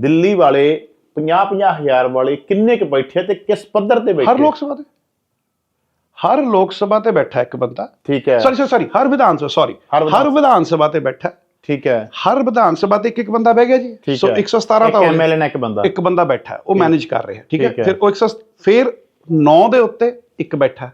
ਦਿੱਲੀ ਵਾਲੇ 50-50 ਹਜ਼ਾਰ ਵਾਲੇ ਕਿੰਨੇ ਕੁ ਬੈਠੇ ਤੇ ਕਿਸ ਪੱਧਰ ਤੇ ਬੈਠੇ ਹਰ ਲੋਕ ਸਭਾ ਤੇ। ਹਰ ਲੋਕ ਸਭਾ ਤੇ ਬੈਠਾ ਇੱਕ ਬੰਦਾ। ਠੀਕ ਹੈ। ਸੌਰੀ ਸੌਰੀ ਹਰ ਵਿਧਾਨ ਸਭਾ ਸੌਰੀ ਹਰ ਵਿਧਾਨ ਸਭਾ। ਤੇ ਬੈਠਾ। ਠੀਕ ਹੈ। ਹਰ ਵਿਧਾਨ ਸਭਾ ਤੇ ਇੱਕ ਇੱਕ ਬੰਦਾ ਬਹਿ ਗਿਆ ਜੀ। ਸੋ ਹੈ 117 ਤਾਂ ਹੋ ਗਏ। ਐਮਐਲਏ ਨੇ ਇੱਕ ਬੰਦਾ। ਇੱਕ ਬੰਦਾ ਬੈਠਾ ਉਹ ਮੈਨੇਜ ਕਰ ਰਿਹਾ। ਠੀਕ ਹੈ। ਫਿਰ ਉਹ 100 ਫਿਰ 9 ਦੇ ਉੱਤੇ ਇੱਕ ਬੈਠਾ।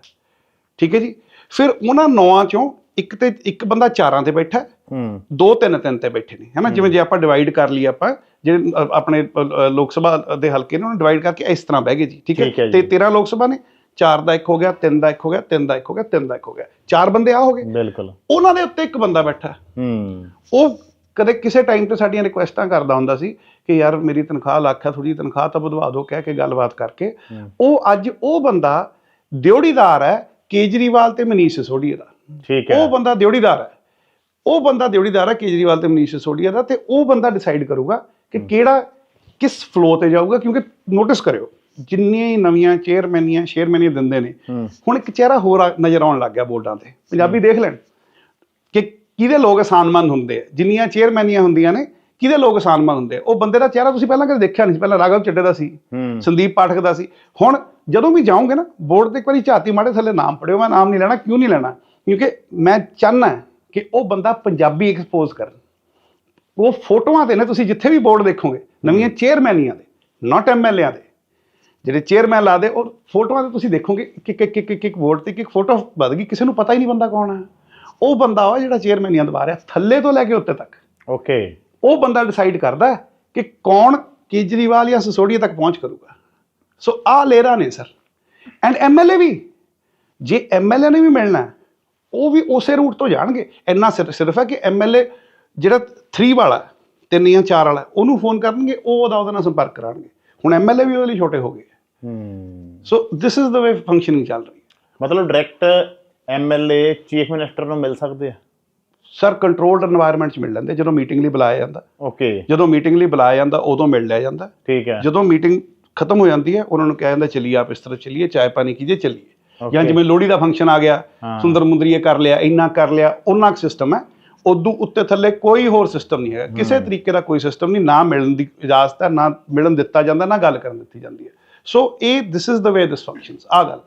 ਠੀਕ ਹੈ ਜੀ। ਫਿਰ ਉਹਨਾਂ ਨੌਆਂ ਚੋਂ ਇੱਕ ਤੇ ਇੱਕ ਬੰਦਾ ਚਾਰਾਂ ਤੇ ਬੈਠਾ ਹੂੰ। ਦੋ ਤਿੰਨ ਤਿੰਨ ਤੇ ਬੈਠੇ ਨੇ। ਹੈਨਾ? ਜਿਵੇਂ ਜੇ ਆਪਾਂ ਡਿਵਾਈਡ ਕਰ ਲਈ ਆਪਾਂ ਜਿਹੜੇ ਆਪਣੇ ਲੋਕ ਸਭਾ ਦੇ ਹਲਕੇ ਨੇ ਉਹਨੂੰ ਡਿਵਾਈਡ ਕਰਕੇ ਇਸ ਤਰ੍ਹਾਂ ਬਹਿ ਗਏ ਜੀ ਠੀਕ ਹੈ। ਤੇ 13 ਲੋਕ ਸਭਾ ਨੇ ਚਾਰ ਦਾ ਇੱਕ ਹੋ ਗਿਆ ਤਿੰਨ ਦਾ ਇੱਕ ਹੋ ਗਿਆ ਤਿੰਨ ਦਾ ਇੱਕ ਹੋ ਗਿਆ ਤਿੰਨ ਦਾ ਇੱਕ ਹੋ ਗਿਆ। ਚਾਰ ਬੰਦੇ ਆ ਹੋ ਗਏ। ਬਿਲਕੁਲ। ਉਹਨਾਂ ਦੇ ਉੱਤੇ ਇੱਕ ਬੰਦਾ ਬੈਠਾ। ਹੈ। ਉਹ ਕਦੇ ਕਿਸੇ ਟਾਈਮ ਤੇ ਸਾਡੀਆਂ ਰਿਕੁਐਸਟਾਂ ਕਰਦਾ ਹੁੰਦਾ ਸੀ ਕਿ ਯਾਰ ਮੇਰੀ ਤਨਖਾਹ ਲੱਖ ਹੈ ਥੋੜੀ ਤਨਖਾਹ ਤਾਂ ਵਧਵਾ ਦਿਓ ਕਹਿ ਕੇ ਗੱਲਬਾਤ ਕਰਕੇ। ਉਹ ਅੱਜ ਉਹ ਬੰਦਾ ਦਿਉੜੀਦਾਰ ਹੈ ਕੇਜਰੀਵਾਲ ਤੇ ਮਨੀਸ਼ ਸਿਸੋਦੀਆ ਦਾ। ਠੀਕ ਹੈ। ਉਹ ਬੰਦਾ ਦਿਉੜੀਦਾਰ ਹੈ। ਉਹ ਬੰਦਾ ਦਿਉੜੀਦਾਰ ਹੈ ਕੇਜਰੀਵਾਲ ਤੇ ਮਨੀਸ਼ ਸਿਸੋਦੀਆ ਦਾ ਤੇ ਉਹ ਬੰਦਾ ਡਿਸਾਈਡ ਕਰੂਗਾ ਕਿ ਕਿਹੜਾ ਕਿਸ ਫਲੋ ਤੇ ਜਾਊਗਾ ਕਿਉਂਕਿ ਨੋਟਿਸ ਕਰਿਓ ਜਿੰਨੀਆਂ ਹੀ ਨਵੀਆਂ ਚੇਅਰਮੈਨੀਆਂ ਸ਼ੇਅਰਮੈਨੀਆਂ ਦਿੰਦੇ ਨੇ ਹੁਣ ਇੱਕ ਚਿਹਰਾ ਹੋਰ ਨਜ਼ਰ ਆਉਣ ਲੱਗ ਗਿਆ ਬੋਰਡਾਂ ਤੇ। ਪੰਜਾਬੀ ਦੇਖ ਲੈਣ ਕਿ ਕਿਹਦੇ ਲੋਕ ਆਸਾਨਮੰਦ ਹੁੰਦੇ ਆ। ਜਿੰਨੀਆਂ ਚੇਅਰਮੈਨੀਆਂ ਹੁੰਦੀਆਂ ਨੇ ਕਿਹਦੇ ਲੋਕ ਆਸਾਨਮੰਦ ਹੁੰਦੇ ਉਹ ਬੰਦੇ ਦਾ ਚਿਹਰਾ ਤੁਸੀਂ ਪਹਿਲਾਂ ਕਦੇ ਦੇਖਿਆ ਨਹੀਂ ਸੀ। ਪਹਿਲਾਂ ਰਾਘਵ ਚੱਡੇ ਦਾ ਸੀ ਸੰਦੀਪ ਪਾਠਕ ਦਾ ਸੀ। ਹੁਣ ਜਦੋਂ ਵੀ ਜਾਓਗੇ ਨਾ ਬੋਰਡ ਤੇ ਇੱਕ ਵਾਰੀ ਝਾਤੀ ਮਾੜੇ ਥੱਲੇ ਨਾਮ ਪੜਿਓ ਮੈਂ ਨਾਮ ਨਹੀਂ ਲੈਣਾ ਕਿਉਂ ਨਹੀਂ ਲੈਣਾ? ਕਿਉਂਕਿ ਮੈਂ ਚਾਹਨਾ ਕਿ ਉਹ ਬੰਦਾ ਪੰਜਾਬੀ ਐਕਸਪੋਜ਼ ਕਰਨ। ਉਹ ਫੋਟੋਆਂ ਤੇ ਨੇ ਤੁਸੀਂ ਜਿੱਥੇ ਵੀ ਬੋਰਡ ਦੇਖੋਗੇ ਨਵੀਆਂ ਚੇਅਰਮੈਨੀਆਂ ਦੇ ਨਾਟ ਐਮਐਲਏਆਂ ਦੇ ਜਿਹੜੇ ਚੇਅਰਮੈਨ ਲਾਦੇ ਉਹ ਫੋਟੋਆਂ ਤੇ ਤੁਸੀਂ ਦੇਖੋਗੇ ਕਿ ਕਿ ਕਿ ਕਿ ਇੱਕ ਬੋਰਡ ਤੇ ਇੱਕ ਫੋਟੋ ਵੱਧ ਗਈ ਕਿਸੇ ਨੂੰ ਪਤਾ ਹੀ ਨਹੀਂ ਬੰਦਾ ਕੌਣ ਹੈ। ਉਹ ਬੰਦਾ ਵਾ ਜਿਹੜਾ ਚੇਅਰਮੈਨੀਆਂ ਦਵਾ ਰਿਹਾ ਥੱਲੇ ਤੋਂ ਲੈ ਕੇ ਉੱਤੇ ਤੱਕ। ਓਕੇ। ਉਹ ਬੰਦਾ ਡਿਸਾਈਡ ਕਰਦਾ ਕਿ ਕੌਣ ਕੇਜਰੀਵਾਲ ਜਾਂ ਸਿਸੋੜੀਆ ਤੱਕ ਪਹੁੰਚ ਕਰੂਗਾ। ਸੋ ਆ ਲੇਰਾ ਨੇ ਸਰ ਐਂਡ ਐਮਐਲਏ ਵੀ ਜੇ ਐਮਐਲਏ ਨੇ ਵੀ ਮਿਲਣਾ ਉਹ ਵੀ ਉਸੇ ਰੂਟ ਤੋਂ ਜਾਣਗੇ। ਇੰਨਾ ਸਿਰ- ਸਿਰਫ ਹੈ ਕਿ ਐਮਐਲਏ ਜਿਹੜਾ 3 ਵਾਲਾ ਤਿੰਨ ਜਾਂ ਚਾਰ ਵਾਲਾ ਉਹਨੂੰ ਫੋਨ ਕਰਨਗੇ ਉਹ ਉਹਦਾ ਉਹਦੇ ਨਾਲ ਸੰਪਰਕ ਕਰਾਣਗੇ ਹੁਣ ਐਮਐਲਏ ਵੀ ਉਹਦੇ ਲਈ ਛੋਟੇ ਹੋ ਗਏ। ਹੂੰ। So this is the way functioning ਚੱਲ ਰਹੀ ਮਤਲਬ ਡਾਇਰੈਕਟ ਐਮਐਲਏ ਚੀਫ ਮਿਨਿਸਟਰ ਨੂੰ ਮਿਲ ਸਕਦੇ ਆ? ਸਰ ਕੰਟਰੋਲਡ এনवायरमेंट ਚ ਮਿਲ ਲੈਂਦੇ ਜਦੋਂ ਮੀਟਿੰਗ ਲਈ ਬੁਲਾਇਆ ਜਾਂਦਾ। ਓਕੇ ਜਦੋਂ ਮੀਟਿੰਗ ਲਈ ਬੁਲਾਇਆ ਜਾਂਦਾ ਉਦੋਂ ਮਿਲ ਲਿਆ ਜਾਂਦਾ। ਠੀਕ ਹੈ। ਜਦੋਂ ਮੀਟਿੰਗ ਖਤਮ ਹੋ ਜਾਂਦੀ ਹੈ ਉਹਨਾਂ ਨੂੰ ਕਿਹਾ ਜਾਂਦਾ ਚਲੀ ਆਪ ਇਸ ਤਰ੍ਹਾਂ ਚਲੀਏ ਚਾਹ ਪਾਣੀ ਕੀਜੇ ਚਲੀਏ। ਜਾਂ ਜਿਵੇਂ ਲੋਹੜੀ ਦਾ ਫੰਕਸ਼ਨ ਆ ਗਿਆ ਸੁੰਦਰ ਮੁੰਦਰੀਏ ਕਰ ਲਿਆ ਇੰਨਾ ਕਰ ਲਿਆ ਉਹਨਾਂ ਦਾ ਸਿਸਟਮ ਹੈ। ਉਦੋਂ ਉੱਤੇ ਥੱਲੇ ਕੋਈ ਹੋਰ ਸਿਸਟਮ ਨਹੀਂ ਹੈਗਾ। ਕਿਸੇ ਤਰੀਕੇ ਦਾ ਕੋਈ ਸਿਸਟਮ ਨਹੀਂ ਨਾ ਮਿਲਣ ਦੀ ਇਜਾਜ਼ਤ ਹੈ ਨਾ ਮਿਲਣ ਦਿੱਤਾ ਜਾਂਦਾ ਨਾ ਗੱਲ ਕਰਨ ਦਿੱਤੀ ਜਾਂਦੀ ਹੈ। ਸੋ ਇਹ this is the way this functions ਆ ਗੱਲ।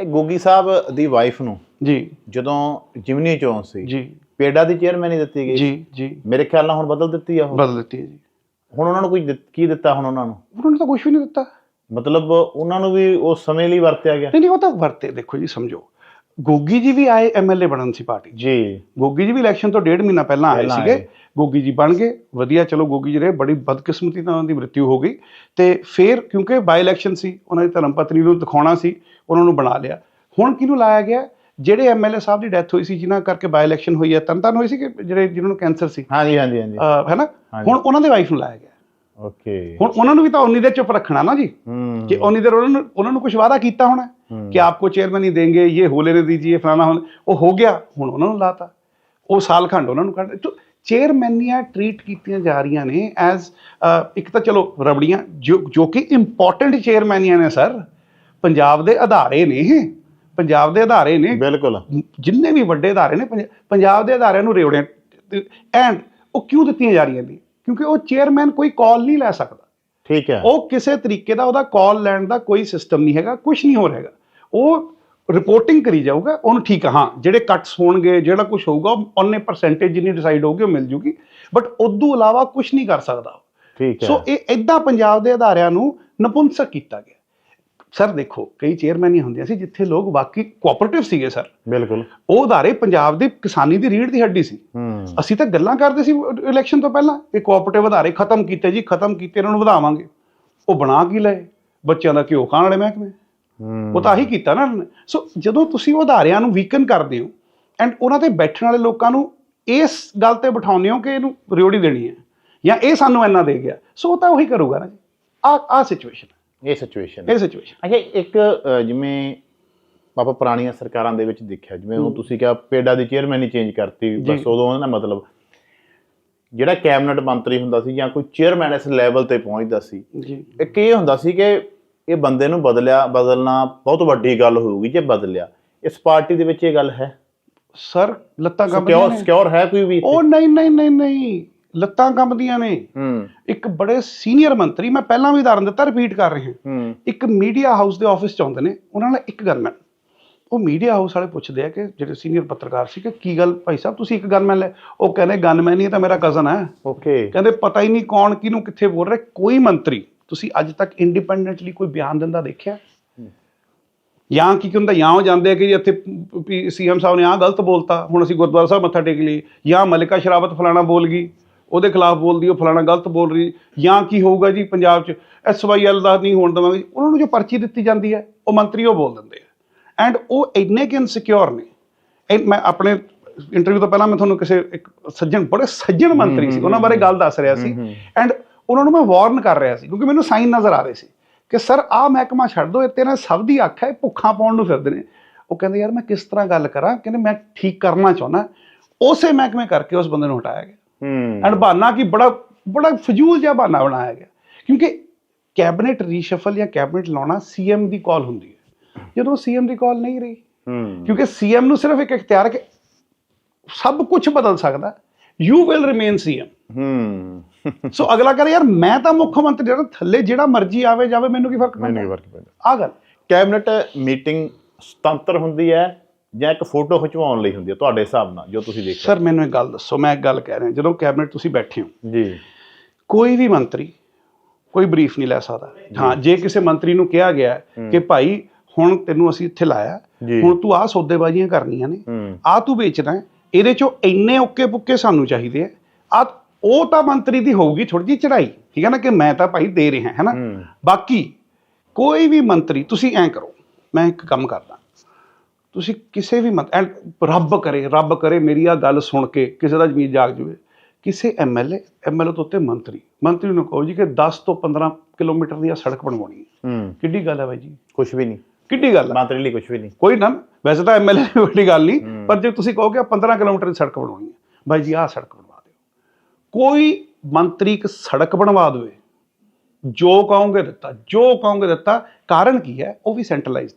ਇਹ ਗੋਗੀ ਸਾਹਿਬ ਦੀ ਵਾਈਫ ਨੂੰ ਜੀ। ਜਦੋਂ ਜਿਮਨੀ ਚੋਣ ਸੀ ਜੀ। ਪੇਡਾ ਦੀ ਚੇਅਰਮੈਨ ਹੀ ਦਿੱਤੀ ਗਈ ਜੀ ਜੀ। ਮੇਰੇ ਖਿਆਲ ਨਾਲ ਹੁਣ ਬਦਲ ਦਿੱਤੀ ਆ ਉਹ। ਬਦਲ ਦਿੱਤੀ ਹੈ ਜੀ। ਹੁਣ ਉਹਨਾਂ ਨੂੰ ਕੋਈ ਦਿੱਤ- ਕੀ ਦਿੱਤਾ ਹੁਣ ਉਹਨਾਂ ਨੂੰ? ਉਹਨਾਂ ਨੇ ਤਾਂ ਕੁਝ ਵੀ ਨਹੀਂ ਦਿੱਤਾ। ਮਤਲਬ ਉਹਨਾਂ ਨੂੰ ਵੀ ਉਸ ਸਮੇਂ ਲਈ ਵਰਤਿਆ ਗਿਆ। ਨਹੀਂ ਨਹੀਂ ਉਹ ਤਾਂ ਵਰਤੇ ਦੇਖੋ ਜੀ ਸਮਝੋ। ਗੋਗੀ ਜੀ ਵੀ ਆਏ ਐਮਐਲਏ ਬਣਨ ਸੀ ਪਾਰਟੀ। ਜੀ। ਗੋਗੀ ਜੀ ਵੀ ਇਲੈਕਸ਼ਨ ਤੋਂ ਡੇਢ ਮਹੀਨਾ ਪਹਿਲਾਂ ਆਏ ਪਹਿਲਾਂ ਸੀਗੇ। ਆਏ। ਗੋਗੀ ਜੀ ਬਣ ਗਏ। ਵਧੀਆ ਚਲੋ ਗੋਗੀ ਜੀ ਰਹੇ। ਬੜੀ ਬਦਕਿਸਮਤੀ ਨਾਲ ਉਹਨਾਂ ਦੀ ਮ੍ਰਿਤਿੂ ਹੋ ਗਈ। ਤੇ ਫਿਰ ਕਿਉਂਕਿ ਬਾਈ ਇਲੈਕਸ਼ਨ ਸੀ ਉਹਨਾਂ ਦੀ ਧਰਮ ਪਤਨੀ ਨੂੰ ਦਿਖਾਉਣਾ ਸੀ ਉਹਨਾਂ ਨੂੰ ਬਣਾ ਲਿਆ। ਹੁਣ ਕਿਹਨੂੰ ਲਾਇਆ ਗਿਆ? ਜਿਹੜੇ ਐਮਐਲਏ ਸਾਹਿਬ ਦੀ ਡੈਥ ਹੋਈ ਸੀ ਜਿਨ੍ਹਾਂ ਕਰਕੇ ਬਾਈ ਇਲੈਕਸ਼ਨ ਹੋਈ ਹੈ ਤਨ ਹੋਈ ਸੀ ਕਿ ਜਿਹੜੇ ਜਿਨ੍ਹਾਂ ਨੂੰ ਕੈਂਸਰ ਸੀ? ਹਾਂਜੀ ਹਾਂਜੀ ਹਾਂਜੀ। ਅਹ ਹੈ ਨਾ? ਹਾਂਜੀ। ਹੁਣ ਉਹਨਾਂ ਦੇ ਵਾਈਫ ਨੂੰ ਲਾਇਆ ਗਿਆ। ਓਕੇ। ਹੁਣ ਉਹਨਾਂ ਨੂੰ ਵੀ ਤਾਂ ਉਨੀ ਦੇਰ ਚੁੱਪ ਰੱਖਣਾ ਨਾ ਜੀ। ਹੂੰ। ਕਿ ਉਨੀ ਦੇਰ ਉਹਨਾਂ ਨੂੰ ਉਹਨਾਂ ਨੂੰ ਕੁਝ ਵਾਅਦਾ ਕੀਤਾ ਹੋਣਾ। ਕਿ कि आपको चेयरमैन देंगे ये हो लेने दीजिए फलाना हो ਉਹ ਹੋ ਗਿਆ ਹੁਣ ਉਹਨਾਂ ਨੂੰ ਲਾਤਾ। ਉਹ ਸਾਲ ਖੰਡ ਉਹਨਾਂ ਨੂੰ ਕੱਢ ਚੇਅਰਮੈਨੀਆਂ ਟ੍ਰੀਟ ਕੀਤੀਆਂ ਜਾ ਰਹੀਆਂ ਨੇ ਐਜ਼ ਇੱਕ ਤਾਂ ਚਲੋ ਰਬੜੀਆਂ ਜੋ ਕਿ ਇੰਪੋਰਟੈਂਟ ਚੇਅਰਮੈਨੀਆਂ ਨੇ ਸਰ। ਪੰਜਾਬ ਦੇ ਅਧਾਰੇ ਨੇ ਪੰਜਾਬ ਦੇ ਅਧਾਰੇ ਨੇ ਬਿਲਕੁਲ। ਜਿੰਨੇ ਵੀ ਵੱਡੇ ਅਧਾਰੇ ਨੇ ਪੰਜਾਬ ਦੇ ਅਧਾਰਿਆਂ ਨੂੰ ਰੇਵੜਿਆਂ ਐਂਡ ਉਹ ਕਿਉਂ ਦਿੱਤੀਆਂ ਜਾ ਰਹੀਆਂ ਨੇ? ਕਿਉਂਕਿ ਉਹ ਚੇਅਰਮੈਨ ਕੋਈ ਕਾਲ ਨਹੀਂ ਲੈ ਸਕਦਾ। ਠੀਕ ਹੈ। ਉਹ ਕਿਸੇ ਤਰੀਕੇ ਦਾ ਉਹਦਾ ਕਾਲ ਲੈਣ ਦਾ ਕੋਈ ਸਿਸਟਮ ਨਹੀਂ ਹੈਗਾ ਕੁਝ ਨਹੀਂ ਹੋ ਰਿਹਾਗਾ ਉਹ ਰਿਪੋਰਟਿੰਗ ਕਰੀ ਜਾਊਗਾ ਉਹਨੂੰ ਠੀਕ ਆ, ਹਾਂ ਜਿਹੜੇ ਕੱਟਸ ਹੋਣਗੇ ਜਿਹੜਾ ਕੁਝ ਹੋਊਗਾ ਉਹ ਉਹਨੇ ਪਰਸੈਂਟੇਜ ਜਿੰਨੀ ਡਿਸਾਈਡ ਹੋਊਗੀ ਉਹ ਮਿਲ ਜੂਗੀ। ਬਟ ਉਦੋਂ ਇਲਾਵਾ ਕੁਝ ਨਹੀਂ ਕਰ ਸਕਦਾ। ਠੀਕ ਹੈ। ਸੋ ਇਹ ਇਦਾਂ ਪੰਜਾਬ ਦੇ ਅਦਾਰਿਆਂ ਨੂੰ ਨਪੁੰਸਕ ਕੀਤਾ ਗਿਆ। ਸਰ ਦੇਖੋ ਕਈ ਚੇਅਰਮੈਨੀਆਂ ਹੁੰਦੀਆਂ ਸੀ ਜਿੱਥੇ ਲੋਕ ਵਾਕਈ ਕੋਆਪਰੇਟਿਵ ਸੀਗੇ ਸਰ ਬਿਲਕੁਲ। ਉਹ ਅਦਾਰੇ ਪੰਜਾਬ ਦੀ ਕਿਸਾਨੀ ਦੀ ਰੀੜ ਦੀ ਹੱਡੀ ਸੀ। ਹੂੰ। ਅਸੀਂ ਤਾਂ ਗੱਲਾਂ ਕਰਦੇ ਸੀ ਇਲੈਕਸ਼ਨ ਤੋਂ ਪਹਿਲਾਂ ਕਿ ਕੋਆਪਰੇਟਿਵ ਅਦਾਰੇ ਖਤਮ ਕੀਤੇ ਜੀ ਖਤਮ ਕੀਤੇ ਇਹਨਾਂ ਨੂੰ ਵਧਾਵਾਂਗੇ। ਉਹ ਬਣਾ ਕੀ ਲਏ? ਬੱਚਿਆਂ ਦਾ ਘਿਓ ਖਾਣ ਵਾਲੇ ਮਹਿਕਮੇ। ਹੂੰ ਉਹ ਤਾਂ ਆਹੀ ਕੀਤਾ ਨਾ। ਸੋ ਜਦੋਂ ਤੁਸੀਂ ਉਹ ਅਦਾਰਿਆਂ ਨੂੰ ਵੀਕਨ ਕਰਦੇ ਹੋ ਐਂਡ ਉਹਨਾਂ ਤੇ ਬੈਠਣ ਵਾਲੇ ਲੋਕਾਂ ਨੂੰ ਇਸ ਗੱਲ ਤੇ ਬਿਠਾਉਂਦੇ ਹੋ ਕਿ ਇਹਨੂੰ ਰਿਓੜੀ ਦੇਣੀ ਹੈ ਜਾਂ ਇਹ ਸਾਨੂੰ ਇੰਨਾ ਦੇ ਗਿਆ ਸੋ ਉਹ ਤਾਂ ਉਹੀ ਕਰੂਗਾ ਨਾ ਜੀ। ਆ ਆ ਸਿਚੁਏਸ਼ਨ ਇਹ ਸਿਚੁਏਸ਼ਨ ਇਹ ਸਿਚੁਏਸ਼ਨ ਅੱਛਾ ਇੱਕ ਜਿਵੇਂ ਆਪਾਂ ਪੁਰਾਣੀਆਂ ਸਰਕਾਰਾਂ ਦੇ ਵਿੱਚ ਦੇਖਿਆ ਜਿਵੇਂ ਹੁਣ ਤੁਸੀਂ ਕਿਹਾ ਪੇਡਾ ਦੀ ਚੇਅਰਮੈਨ ਹੀ ਚੇਂਜ ਕਰਤੀ ਬਸ ਉਦੋਂ ਉਹਦਾ ਮਤਲਬ ਜਿਹੜਾ ਕੈਬਨਿਟ ਮੰਤਰੀ ਹੁੰਦਾ ਸੀ ਜਾਂ ਕੋਈ ਚੇਅਰਮੈਨ ਇਸ ਲੈਵਲ ਤੇ ਪਹੁੰਚਦਾ ਸੀ ਜੀ। ਇੱਕ ਇਹ ਹੁੰਦਾ ਸੀ ਕਿ ਇਹ ਬੰਦੇ ਨੂੰ ਬਦਲਿਆ ਬਦਲਣਾ ਬਹੁਤ ਵੱਡੀ ਗੱਲ ਹੋਊਗੀ ਜੇ ਬਦਲਿਆ। ਇਸ ਪਾਰਟੀ ਦੇ ਵਿੱਚ ਇਹ ਗੱਲ ਹੈ? ਸਰ ਲੱਤਾਂ ਕੰਬਦੀਆਂ ਨੇ। ਸਿਕਿਉਰ ਹੈ ਕੋਈ ਵੀ? ਉਹ ਨਹੀਂ ਨਹੀਂ ਨਹੀਂ ਨਹੀਂ। ਲੱਤਾਂ ਕੰਬਦੀਆਂ ਨੇ। ਹੂੰ। ਇੱਕ ਬੜੇ ਸੀਨੀਅਰ ਮੰਤਰੀ ਮੈਂ ਪਹਿਲਾਂ ਵੀ ਉਦਾਹਰਨ ਦਿੱਤਾ ਰਿਪੀਟ ਕਰ ਰਿਹਾ। ਹੂੰ। ਇੱਕ ਮੀਡੀਆ ਹਾਊਸ ਦੇ ਆਫਿਸ ਚ ਆਉਂਦੇ ਨੇ ਉਹਨਾਂ ਨਾਲ ਇੱਕ ਗਨਮੈਨ ਉਹ ਮੀਡੀਆ ਹਾਊਸ ਵਾਲੇ ਪੁੱਛਦੇ ਆ ਕਿ ਜਿਹੜੇ ਸੀਨੀਅਰ ਪੱਤਰਕਾਰ ਸੀ ਕਿ ਕੀ ਗੱਲ ਭਾਈ ਸਾਹਿਬ ਤੁਸੀਂ ਇੱਕ ਗਨਮੈਨ ਲੈ ਉਹ ਕਹਿੰਦੇ ਗਨਮੈਨ ਨਹੀਂ ਇਹ ਤਾਂ ਮੇਰਾ ਕਜ਼ਨ ਹੈ। ਓਕੇ ਕਹਿੰਦੇ ਪਤਾ ਹੀ ਨਹੀਂ ਕੌਣ ਕਿਹਨੂੰ ਕਿੱਥੇ ਬੋਲ ਰਿਹਾ। ਕੋਈ ਮੰਤਰੀ ਤੁਸੀਂ ਅੱਜ ਤੱਕ ਇੰਡੀਪੈਂਡੈਂਟਲੀ ਕੋਈ ਬਿਆਨ ਦਿੰਦਾ ਦੇਖਿਆ? ਜਾਂ ਕੀ ਹੁੰਦਾ? ਜਾਂ ਉਹ ਜਾਂਦੇ ਕਿ ਜੀ ਇੱਥੇ ਸੀਐਮ ਸਾਹਿਬ ਨੇ ਆਹ ਗਲਤ ਬੋਲਤਾ ਹੁਣ ਅਸੀਂ ਗੁਰਦੁਆਰਾ ਸਾਹਿਬ ਮੱਥਾ ਟੇਕ ਲਈ ਜਾਂ ਮਲਿਕਾ ਸ਼ਰਾਵਤ ਫਲਾਣਾ ਬੋਲ ਗਈ ਉਹਦੇ ਖਿਲਾਫ ਬੋਲਦੀ ਉਹ ਫਲਾਣਾ ਗਲਤ ਬੋਲ ਰਹੀ। ਜਾਂ ਕੀ ਹੋਊਗਾ ਜੀ ਪੰਜਾਬ 'ਚ? ਐਸਵਾਈਐਲ ਦਾ ਨਹੀਂ ਹੋਣ ਦੇਵਾਂਗੇ। ਉਹਨਾਂ ਨੂੰ ਜੋ ਪਰਚੀ ਦਿੱਤੀ ਜਾਂਦੀ ਹੈ ਉਹ ਮੰਤਰੀ ਉਹ ਬੋਲ ਦਿੰਦੇ ਆ। ਐਂਡ ਉਹ ਇੰਨੇ ਕਿ ਇਨਸਿਕਿਉਰ ਨੇ। ਇਹ ਮੈਂ ਆਪਣੇ ਇੰਟਰਵਿਊ ਤੋਂ ਪਹਿਲਾਂ ਮੈਂ ਤੁਹਾਨੂੰ ਕਿਸੇ ਇੱਕ ਸੱਜਣ ਬੜੇ ਸੱਜਣ ਮੰਤਰੀ ਸੀ। ਉਹਨਾਂ ਬਾਰੇ ਗੱਲ ਦੱਸ ਰਿਹਾ ਸੀ। ਐਂਡ ਉਹਨਾਂ ਨੂੰ ਮੈਂ ਵਾਰਨ ਕਰ ਰਿਹਾ ਸੀ ਕਿਉਂਕਿ ਮੈਨੂੰ ਸਾਈਨ ਨਜ਼ਰ ਆ ਰਹੇ ਸੀ ਕਿ ਸਰ ਆਹ ਮਹਿਕਮਾ ਛੱਡ ਦਿਓ ਤੇ ਨਾ ਸਭ ਦੀ ਅੱਖ ਹੈ ਭੁੱਖਾਂ ਪਾਉਣ ਨੂੰ ਫਿਰਦੇ ਨੇ। ਉਹ ਕਹਿੰਦੇ ਯਾਰ ਮੈਂ ਕਿਸ ਤਰ੍ਹਾਂ ਗੱਲ ਕਰਾਂ? ਕਹਿੰਦੇ ਮੈਂ ਠੀਕ ਕਰਨਾ ਚਾਹੁੰਦਾ। ਉਸੇ ਮਹਿਕਮੇ ਕਰਕੇ ਉਸ ਬੰਦੇ ਨੂੰ ਹਟਾਇਆ ਗਿਆ। ਹੂੰ। ਐਂਡ ਬਹਾਨਾ ਕੀ ਬੜਾ ਬੜਾ ਫਜ਼ੂਲ ਜਿਹਾ ਬਹਾਨਾ ਬਣਾਇਆ ਗਿਆ। ਕਿਉਂਕਿ ਕੈਬਨਿਟ ਰੀਸ਼ਫਲ ਜਾਂ ਕੈਬਨਿਟ ਲਾਉਣਾ ਸੀਐਮ ਦੀ ਕਾਲ ਹੁੰਦੀ ਹੈ। ਜਦੋਂ ਸੀਐਮ ਦੀ ਕਾਲ ਨਹੀਂ ਰਹੀ ਹੂੰ। ਕਿਉਂਕਿ ਸੀਐਮ ਨੂੰ ਸਿਰਫ ਇੱਕ ਇਖਤਿਆਰ ਕਿ ਸਭ ਕੁਝ ਬਦਲ ਸਕਦਾ। ਯੂ ਵਿਲ ਰਿਮੇਨ ਸੀਐਮ ਹੂੰ। ਸੋ ਅਗਲਾ ਕਰੇ ਯਾਰ ਮੈਂ ਤਾਂ ਮੁੱਖ ਮੰਤਰੀ ਜਿਹੜਾ ਥੱਲੇ ਜਿਹੜਾ ਮਰਜ਼ੀ ਆਵੇ ਜਾਵੇ ਮੈਨੂੰ ਕੀ ਫ਼ਰਕ ਮੈਨੂੰ ਪੈਂਦਾ ਕੀ ਫ਼ਰਕ ਪੈਂਦਾ? ਆ ਗੱਲ। ਕੈਬਨਿਟ ਮੀਟਿੰਗ ਸੁਤੰਤਰ ਹੁੰਦੀ ਹੈ ਜਾਂ ਇੱਕ ਫੋਟੋ ਖਿਚਵਾਉਣ ਲਈ ਹੁੰਦੀ ਹੈ ਤੁਹਾਡੇ ਹਿਸਾਬ ਨਾਲ ਜੋ ਤੁਸੀਂ ਦੇਖਿਆ ਸਰ ਮੈਨੂੰ ਇੱਕ ਗੱਲ ਦੱਸੋ ਮੈਂ ਇੱਕ ਗੱਲ ਕਹਿ ਰਿਹਾ ਜਦੋਂ ਕੈਬਨਿਟ ਤੁਸੀਂ ਬੈਠੇ ਹੋ ਜੀ। ਕੋਈ ਵੀ ਮੰਤਰੀ ਕੋਈ ਬਰੀਫ ਨਹੀਂ ਲੈ ਸਕਦਾ। ਹਾਂ ਜੇ ਕਿਸੇ ਮੰਤਰੀ ਨੂੰ ਕਿਹਾ ਗਿਆ ਹੈ। ਕਿ ਭਾਈ ਹੁਣ ਤੈਨੂੰ ਅਸੀਂ ਇੱਥੇ ਲਾਇਆ ਜੀ। ਹੁਣ ਤੂੰ ਆਹ ਸੌਦੇਬਾਜ਼ੀਆਂ ਕਰਨੀਆਂ ਨੇ ਹੂੰ। ਆ ਤੂੰ ਵੇਚਣਾ ਹੈ ਇਹਦੇ ਚੋਂ ਇੰਨੇ ਓਕੇ ਪੁੱਕੇ ਸਾਨੂੰ ਚਾਹੀਦੇ ਆ ਆ ਉਹ ਤਾਂ ਮੰਤਰੀ ਦੀ ਹੋਊਗੀ ਥੋੜੀ ਜਿਹੀ ਚੜਾਈ ਠੀਕ ਹੈ ਨਾ ਕਿ ਮੈਂ ਤਾਂ ਭਾਈ ਦੇ ਰਿਹਾ ਹੈ ਨਾ। ਬਾਕੀ ਕੋਈ ਵੀ ਮੰਤਰੀ ਤੁਸੀਂ ਐਂ ਕਰੋ ਮੈਂ ਇੱਕ ਕੰਮ ਕਰਦਾ। ਤੁਸੀਂ ਕਿਸੇ ਵੀ ਮੰਤ ਰੱਬ ਕਰੇ ਰੱਬ ਕਰੇ ਮੇਰੀ ਆ ਗੱਲ ਸੁਣ ਕੇ ਕਿਸੇ ਦਾ ਜ਼ਮੀਰ ਜਾਗ ਜਾਵੇ। ਕਿਸੇ ਐਮਐਲਏ ਐਮਐਲਏ ਤੋਂ ਉੱਤੇ ਮੰਤਰੀ ਮੰਤਰੀ ਨੂੰ ਕਹੋ ਜੀ ਕਿ 10 ਤੋਂ 15 ਕਿਲੋਮੀਟਰ ਦੀ ਆ ਸੜਕ ਬਣਵਾਉਣੀ ਹੈ। ਕਿੱਡੀ ਗੱਲ ਹੈ ਬਾਈ ਜੀ? ਕੁਝ ਵੀ ਨਹੀਂ। ਕਿੱਡੀ ਗੱਲ ਹੈ? ਮੰਤਰੀ ਲਈ ਕੁਝ ਵੀ ਨਹੀਂ। ਕੋਈ ਨਾ ਵੈਸੇ ਤਾਂ ਐਮਐਲਏ ਦੀ ਵੱਡੀ ਗੱਲ ਨਹੀਂ ਪਰ ਜੇ ਤੁਸੀਂ ਕਹੋ ਕਿ ਆਹ 15 ਕਿਲੋਮੀਟਰ ਦੀ ਸੜਕ ਬਣਾਉਣੀ ਹੈ ਬਾਈ ਜੀ ਆਹ ਸੜਕ ਕੋਈ ਮੰਤਰੀ ਇੱਕ ਸੜਕ ਬਣਵਾ ਦੇਵੇ, ਜੋ ਕਹੋਗੇ ਦਿੱਤਾ, ਜੋ ਕਹੋਗੇ ਦਿੱਤਾ, ਕਾਰਨ ਕੀ ਹੈ? ਉਹ ਵੀ ਸੈਂਟਰਲਾਈਜ਼ਡ